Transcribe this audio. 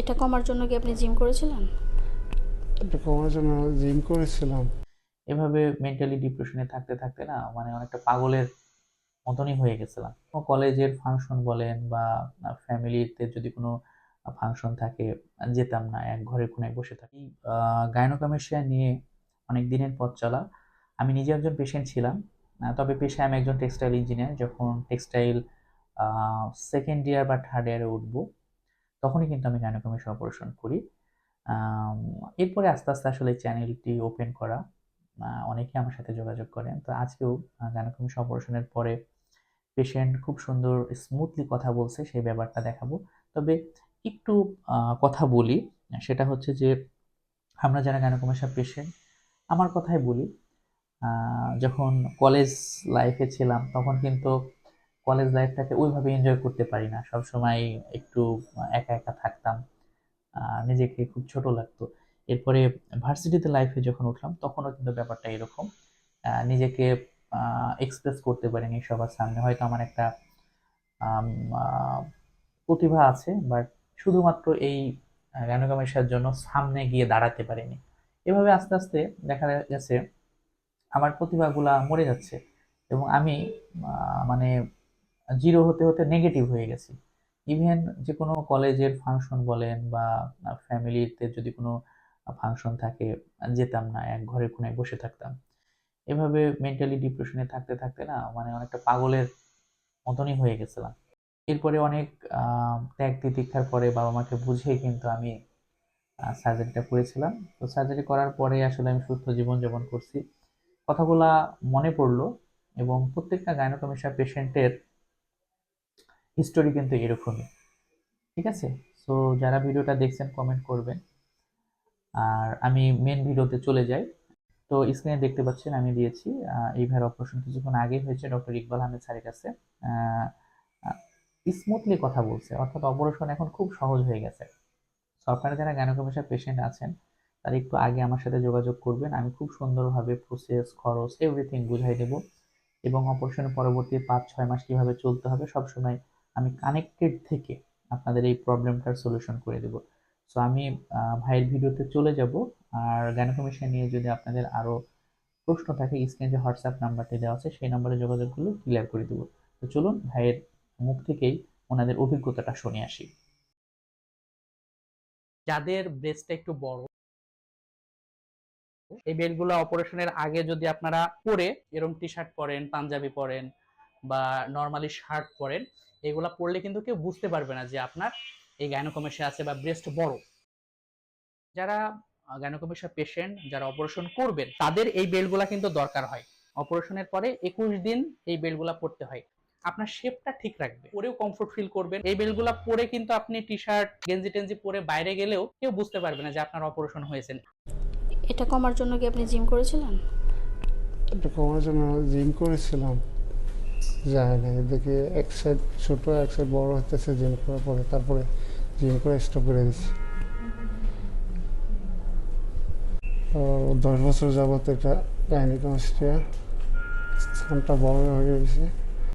এটা কমার জন্য কি আপনি জিম করেছিলেন? এটা কমার জন্য জিম করেছিলাম। এভাবে মেন্টালি ডিপ্রেশনে থাকতে থাকতে না মানে অনেকটা পাগলের মতনই হয়ে গেছিলাম। কলেজের ফাংশন বলেন বা ফ্যামিলিতে যদি কোনো ফাংশন থাকে যেতাম না এক ঘরে কোনায় বসে থাকি। গাইনোকামেশিয়া নিয়ে অনেক দিনের পথ চলা। আমি নিজে একজন পেশেন্ট ছিলাম। তবে পেশায় আমি একজন টেক্সটাইল ইঞ্জিনিয়ার যখন টেক্সটাইল সেকেন্ড ইয়ার বা থার্ড ইয়ারে উঠবো তখনই কিন্তু আমি গাইনোকামেশিয়া অপারেশন করি। এরপরে আস্তে আস্তে আসলে চ্যানেলটি ওপেন করা অনেকে আমার সাথে যোগাযোগ করেন। তো আজকেও গাইনোকামেশিয়া অপারেশনের পরে পেশেন্ট খুব সুন্দর স্মুথলি কথা বলছে, সেই ব্যাপারটা দেখাবো। তবে একটু কথা বলি, সেটা হচ্ছে যে, আমরা যারা গাইনোকমেশিয়া পেশেন্ট আমার কথাই বলি। যখন কলেজ লাইফে ছিলাম, তখন কিন্তু কলেজ লাইফটাকে ওইভাবে এনজয় করতে পারি না। সবসময় একটু একা একা থাকতাম নিজেকে খুব ছোট লাগতো। এরপরে ভার্সিটিতে লাইফে যখন উঠলাম, তখনও কিন্তু ব্যাপারটা এরকম নিজেকে এক্সপ্রেস করতে পারিনি সবার সামনে। হয়তো আমার একটা প্রতিভা আছে বাট শুধুমাত্র এই গানগামেশার জন্য সামনে গিয়ে দাঁড়াতে পারিনি। এভাবে আস্তে আস্তে দেখা গেছে, আমার প্রতিভাগুলা মরে যাচ্ছে এবং আমি মানে জিরো হতে হতে নেগেটিভ হয়ে গেছি। ইভেন যে কোনো কলেজের ফাংশন বলেন বা ফ্যামিলিতে যদি কোনো ফাংশন থাকে, যেতাম না, এক ঘরে কোনায় বসে থাকতাম। এভাবে মেন্টালি ডিপ্রেশনে থাকতে থাকতে না মানে অনেকটা পাগলের মতনই হয়ে গেছিলাম। এরপরে অনেক ত্যাগ তিতিক্ষার পরে বাবা মাকে বুঝিয়ে কিন্তু আমি সার্জারিটা করেছিলাম। তো সার্জারি করার পরে আসলে আমি সুস্থ জীবন জীবনযাপন করছি। কথাগুলা মনে পড়ল এবং প্রত্যেকটা গাইনোকমেশিয়া পেশেন্টের হিস্টোরি কিন্তু এরকমই। ঠিক আছে? সো যারা ভিডিওটা দেখছেন কমেন্ট করবেন। আর আমি মেন ভিডিওতে চলে যাই। তো স্ক্রিনে দেখতে পাচ্ছেন আমি দিয়েছি আহ, এই ভাইয়ের অপারেশন কিছুক্ষণ আগে হয়েছে ডক্টর ইকবাল আহমেদ স্যারের কাছে স্মুথলি কথা বলছে। অর্থাৎ অপারেশন এখন খুব সহজ হয়ে গেছে। আপনারা যারা গাইনোকমেশিয়া পেশেন্ট আছেন তারা একটু আগে আমার সাথে যোগাযোগ করবেন। আমি খুব সুন্দরভাবে প্রসেস খরচ এভরিথিং বুঝাই দেব। এবং অপারেশনের পরবর্তী পাঁচ ছয় মাস কীভাবে চলতে হবে সবসময় আমি কানেক্টেড থেকে আপনাদের এই প্রবলেমটার সলিউশন করে দেব। সো আমি ভাইয়ের ভিডিওতে চলে যাব। আর গাইনোকমেশিয়া নিয়ে যদি আপনাদের আরও প্রশ্ন থাকে স্ক্রিনে যে হোয়াটসঅ্যাপ নাম্বারটি দেওয়া আছে, সেই নাম্বারে যোগাযোগ করলে ক্লিয়ার করে দেবো। তো চলুন, ভাইয়ের মুখ থেকেই ওনাদের অভিজ্ঞতাটা শুনে আসি। যাদের ব্রেস্টটা একটু বড়, এই বেল্টগুলো অপারেশনের আগে যদি আপনারা পরে এরকম টি শার্ট পরেন, পাঞ্জাবি পরেন বা নর্মালি শার্ট পরেন এগুলা পরলে কিন্তু কেউ বুঝতে পারবে না যে আপনার এই গাইনোকমেশিয়া আছে বা ব্রেস্ট বড়। যারা গাইনোকমেশিয়া পেশেন্ট যারা অপারেশন করবেন তাদের এই বেল্টগুলা কিন্তু দরকার হয়। অপারেশনের পরে একুশ দিন এই বেল্টগুলা পরতে হয়। আপনার শেপটা ঠিক রাখবে। পরেও কমফোর্ট ফিল করবেন। এই বেল্টগুলা পরে কিন্তু আপনি টি শার্ট গেঞ্জি টেঞ্জি পরে বাইরে গেলেও কেউ বুঝতে পারবে না যে আপনার অপারেশন হয়েছে এটা কমার জন্য কি আপনি জিম করেছিলেন? এটা কমার জন্য জিম করেছিলাম। যায় না। এদিকে এক সাইড ছোট, এক সাইড বড় হতেছে জিম করার পরে তারপরে জিম করে স্টপ করে দিচ্ছি দশ বছর যাবত এটা গাইনিকমাস্টিয়া, স্থানটা বড় হয়ে গেছে।